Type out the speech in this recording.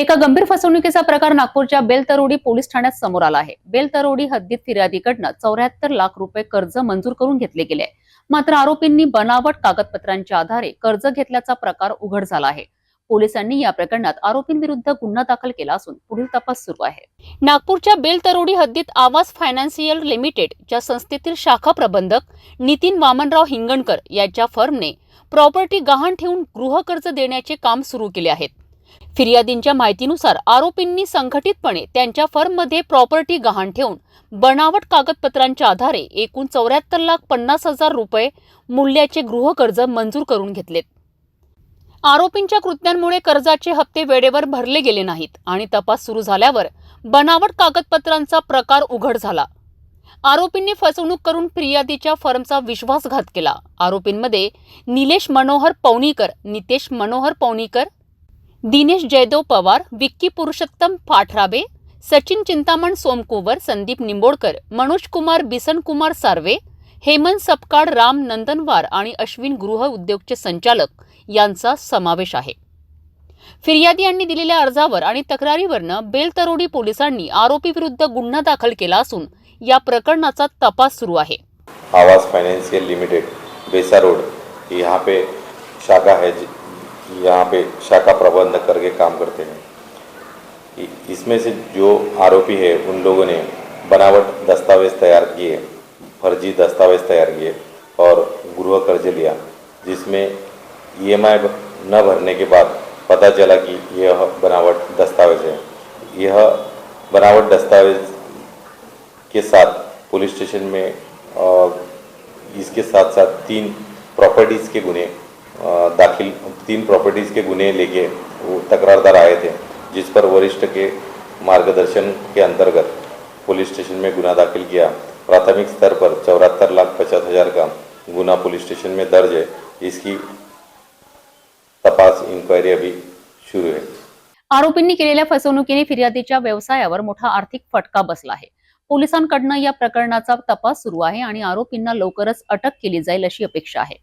एका गंभीर फसवणुकीचा प्रकार नागपूरच्या बेलतरोडी पोलीस ठाण्यात समोर आला आहे. बेलतरोडी हद्दीत फिर्यादीकडनं चौऱ्याहत्तर लाख रुपये कर्ज मंजूर करून घेतले गेले. मात्र आरोपींनी बनावट कागदपत्रांच्या आधारे कर्ज घेतल्याचा प्रकार उघड झाला आहे. पोलिसांनी या प्रकरणात आरोपींविरुद्ध गुन्हा दाखल केला असून पुढील तपास सुरू आहे. नागपूरच्या बेलतरोडी हद्दीत आवास फायनान्शियल लिमिटेड च्या संस्थेतील शाखा प्रबंधक नितीन वामनराव हिंगणकर यांच्या फर्मने प्रॉपर्टी गहाण ठेवून गृहकर्ज देण्याचे काम सुरू केले आहेत. फिर्यादींच्या माहितीनुसार आरोपींनी संघटितपणे त्यांच्या फर्ममध्ये प्रॉपर्टी गहाण ठेवून बनावट कागदपत्रांच्या आधारे एकूण चौऱ्याहत्तर लाख पन्नास हजार रुपये मूल्याचे गृहकर्ज मंजूर करून घेतलेत. आरोपींच्या कृत्यांमुळे कर्जाचे हप्ते वेळेवर भरले गेले नाहीत आणि तपास सुरू झाल्यावर बनावट कागदपत्रांचा प्रकार उघड झाला. आरोपींनी फसवणूक करून फिर्यादीच्या फर्मचा विश्वासघात केला. आरोपींमध्ये निलेश मनोहर पवनीकर नितेश मनोहर पवनीकर दिनेश जयदेव पवार विक्की पुरुषोत्तम पाठराबे सचिन चिंतामण सोमकुवर संदीप निंबोडकर मनोज कुमार बिसन कुमार सार्वे हेमंत सपकाळ राम नंदनवार आणि अश्विन गृह उद्योगचे संचालक यांचा समावेश आहे. फिर्यादी यांनी दिलेल्या अर्जावर आणि तक्रारीवरनं बेलतरोडी पोलिसांनी आरोपीविरुद्ध गुन्हा दाखल केला असून या प्रकरणाचा तपास सुरू आहे. आवाज फाइनेंशियल लिमिटेड बेसा रोड यहाँ पे शाखा है यहाँ पे शाखा प्रबंधक करके काम करते हैं। इसमें से जो आरोपी है, उन लोगों ने बनावट दस्तावेज़ तैयार किए, फर्जी दस्तावेज़ तैयार किए और गृह कर्ज लिया, जिसमें ईएमआई न भरने के बाद पता चला कि यह बनावट दस्तावेज़ है। यह बनावट दस्तावेज़ के साथ पुलिस स्टेशन में इसके साथ साथ तीन प्रॉपर्टीज़ के गुने दाखिल तीन प्रॉपर्टीज़ के गुने लेके वो तकरारदार आए थे जिस पर वरिष्ठ के मार्गदर्शन के अंतर्गत पुलिस स्टेशन में गुना दाखिल किया। प्राथमिक स्तर पर चौहत्तर लाख पचास हज़ार का गुना पुलिस स्टेशन में दर्ज है। इसकी तपास इंक्वायरी अभी शुरू है। आरोपींनी केलेल्या फसवणुकीने फिर्यादीच्या व्यवसायावर मोठा आर्थिक फटका बसला आहे. पोलिसांकडनं या प्रकरणाचा तपास सुरू आहे आणि आरोपींना लवकरच अटक केली जाईल अशी अपेक्षा आहे.